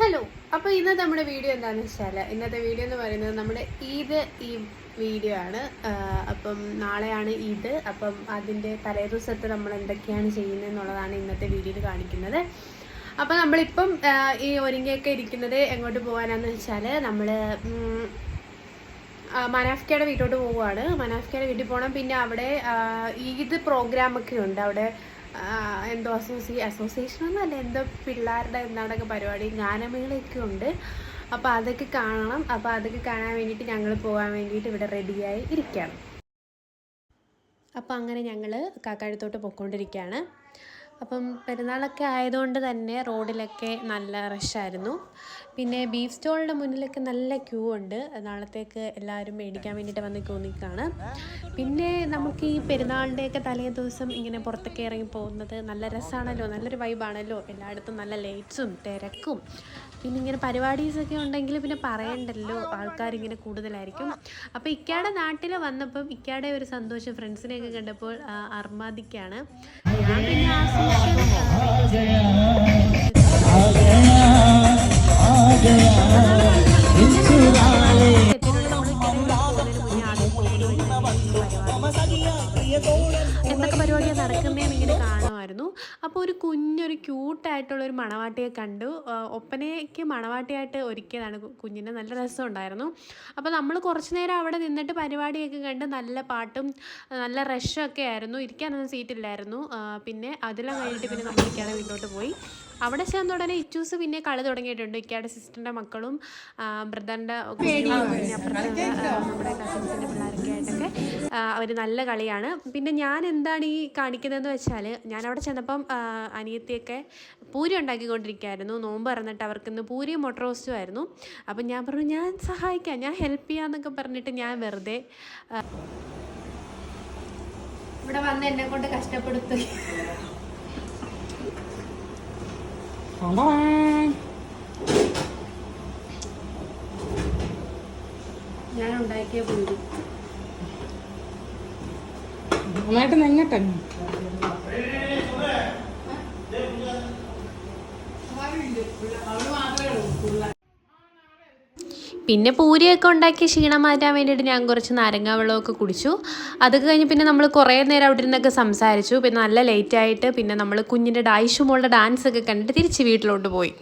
Hello അപ്പോൾ ഇന്നത്തെ നമ്മുടെ വീഡിയോ എന്താണെന്ന് വെച്ചാൽ ഇന്നത്തെ വീഡിയോ എന്ന് പറയുന്നത് നമ്മുടെ ഈദ് ഈ വീഡിയോ ആണ്. അപ്പം നാളെയാണ് ഈദ്. അപ്പം അതിന്റെ തലേദിവസത്തെ നമ്മൾ എന്തൊക്കെയാണ് ചെയ്യുന്നത് എന്നുള്ളതാണ് ഇന്നത്തെ വീഡിയോയിൽ കാണിക്കുന്നത്. അപ്പോൾ നമ്മളിപ്പം ഈ ഒരുങ്ങിയൊക്കെ ഇരിക്കുന്നത് എങ്ങോട്ട് പോകാനാന്ന് വെച്ചാൽ നമ്മൾ മനാഫ്കയുടെ വീട്ടോട്ട് പോവുകയാണ്. മനാഫ്കയുടെ വീട്ടിൽ പോകണം പിന്നെ അവിടെ ഈദ് പ്രോഗ്രാമൊക്കെ ഉണ്ട്. അവിടെ എന്തോ അസോസി അസോസിയേഷൻ ഒന്നല്ല എന്തോ പിള്ളേരുടെ എന്താണ്ടൊക്കെ പരിപാടി ഗാനമേളയൊക്കെ ഉണ്ട്. അപ്പോൾ അതൊക്കെ കാണണം. അപ്പോൾ അതൊക്കെ കാണാൻ വേണ്ടിയിട്ട് ഞങ്ങൾ പോകാൻ വേണ്ടിയിട്ട് ഇവിടെ റെഡിയായി ഇരിക്കുകയാണ് അപ്പോൾ അങ്ങനെ ഞങ്ങൾ കാക്കാഴത്തോട്ട് പോയിക്കൊണ്ടിരിക്കുകയാണ് അപ്പം പെരുന്നാളൊക്കെ ആയതുകൊണ്ട് തന്നെ റോഡിലൊക്കെ നല്ല റഷായിരുന്നു പിന്നെ ബീഫ് സ്റ്റോളിന്റെ മുന്നിലൊക്കെ നല്ല ക്യൂ ഉണ്ട്. നാളത്തേക്ക് എല്ലാവരും മേടിക്കാൻ വേണ്ടിയിട്ട് വന്ന് ക്യൂ നിൽക്കുകയാണ് പിന്നെ നമുക്ക് ഈ പെരുന്നാളിന്റെയൊക്കെ തലേ ദിവസം ഇങ്ങനെ പുറത്തൊക്കെ ഇറങ്ങി പോകുന്നത് നല്ല രസമാണല്ലോ നല്ലൊരു വൈബാണല്ലോ എല്ലായിടത്തും നല്ല ലൈറ്റ്സും തിരക്കും. പിന്നെ ഇങ്ങനെ പരിപാടീസൊക്കെ ഉണ്ടെങ്കിൽ പിന്നെ പറയണ്ടല്ലോ ആൾക്കാരിങ്ങനെ കൂടുതലായിരിക്കും. അപ്പോൾ ഇക്കയുടെ നാട്ടിൽ വന്നപ്പം ഇക്കയുടെ ഒരു സന്തോഷം ഫ്രണ്ട്സിനെയൊക്കെ കണ്ടപ്പോൾ അർമാദിക്കാണ്. ഞാൻ പിന്നെ എന്തൊക്കെ പരിപാടിയാണ് നടക്കുന്നതെന്ന് ഇങ്ങനെ കാണുമായിരുന്നു അപ്പോൾ ഒരു കുഞ്ഞൊരു ക്യൂട്ടായിട്ടുള്ളൊരു മണവാട്ടിയെ കണ്ടു. ഒപ്പനയ്ക്ക് മണവാട്ടിയായിട്ട് ഒരുക്കിയതാണ് കുഞ്ഞിനെ നല്ല രസമുണ്ടായിരുന്നു. അപ്പോൾ നമ്മൾ കുറച്ച് നേരം അവിടെ നിന്നിട്ട് പരിപാടിയൊക്കെ കണ്ട് നല്ല പാട്ടും നല്ല റഷൊക്കെ ആയിരുന്നു. ഇരിക്കാനൊന്നും സീറ്റില്ലായിരുന്നു പിന്നെ അതെല്ലാം കഴിഞ്ഞിട്ട് പിന്നെ നമ്മൾ ഇക്കയുടെ വീട്ടിലോട്ട് പോയി. അവിടെ ചെന്ന ഉടനെ ഇച്ചൂസ് പിന്നെ കളി തുടങ്ങിയിട്ടുണ്ട്. ഇക്കയുടെ സിസ്റ്ററിന്റെ മക്കളും ബ്രദറിന്റെ പിന്നെ അപ്പുറത്തെ ആ, നമ്മുടെ കസിൻസിന്റെ പിള്ളേരൊക്കെ ആയിട്ടൊക്കെ അവർ നല്ല കളിയാണ്. പിന്നെ ഞാൻ എന്താണ് ഈ കാണിക്കുന്നതെന്ന് വെച്ചാൽ ഞാൻ അവിടെ ചെന്നപ്പം അനിയത്തിയൊക്കെ പൂരി ഉണ്ടാക്കിക്കൊണ്ടിരിക്കുകയായിരുന്നു. നോമ്പ് പറഞ്ഞിട്ട് അവർക്ക് ഇന്ന് പൂരിയും മുട്ട റോസ്റ്റും ആയിരുന്നു. അപ്പം ഞാൻ പറഞ്ഞു ഞാൻ സഹായിക്കാം ഞാൻ ഹെൽപ്പ് ചെയ്യാമെന്നൊക്കെ പറഞ്ഞിട്ട് ഞാൻ വെറുതെ ഇവിടെ വന്ന് എന്നെ കൊണ്ട് കഷ്ടപ്പെടുത്തി ഞാൻ ഉണ്ടാക്കിയ പൂരി. നന്നായിട്ട് നെങ്ങട്ടെ? പിന്നെ പൂരിയൊക്കെ ഉണ്ടാക്കി ക്ഷീണം മാറ്റാൻ വേണ്ടിയിട്ട് ഞാൻ കുറച്ച് നാരങ്ങാ വെള്ളമൊക്കെ കുടിച്ചു. അതൊക്കെ കഴിഞ്ഞ് പിന്നെ നമ്മൾ കുറേ നേരം അവിടെ നിന്നൊക്കെ സംസാരിച്ചു. പിന്നെ നല്ല ലേറ്റ് ആയിട്ട് പിന്നെ നമ്മൾ കുഞ്ഞിന്റെ ഡായിഷുമോളുടെ ഡാൻസ് ഒക്കെ കണ്ടിട്ട് തിരിച്ച് വീട്ടിലോട്ട് പോയി.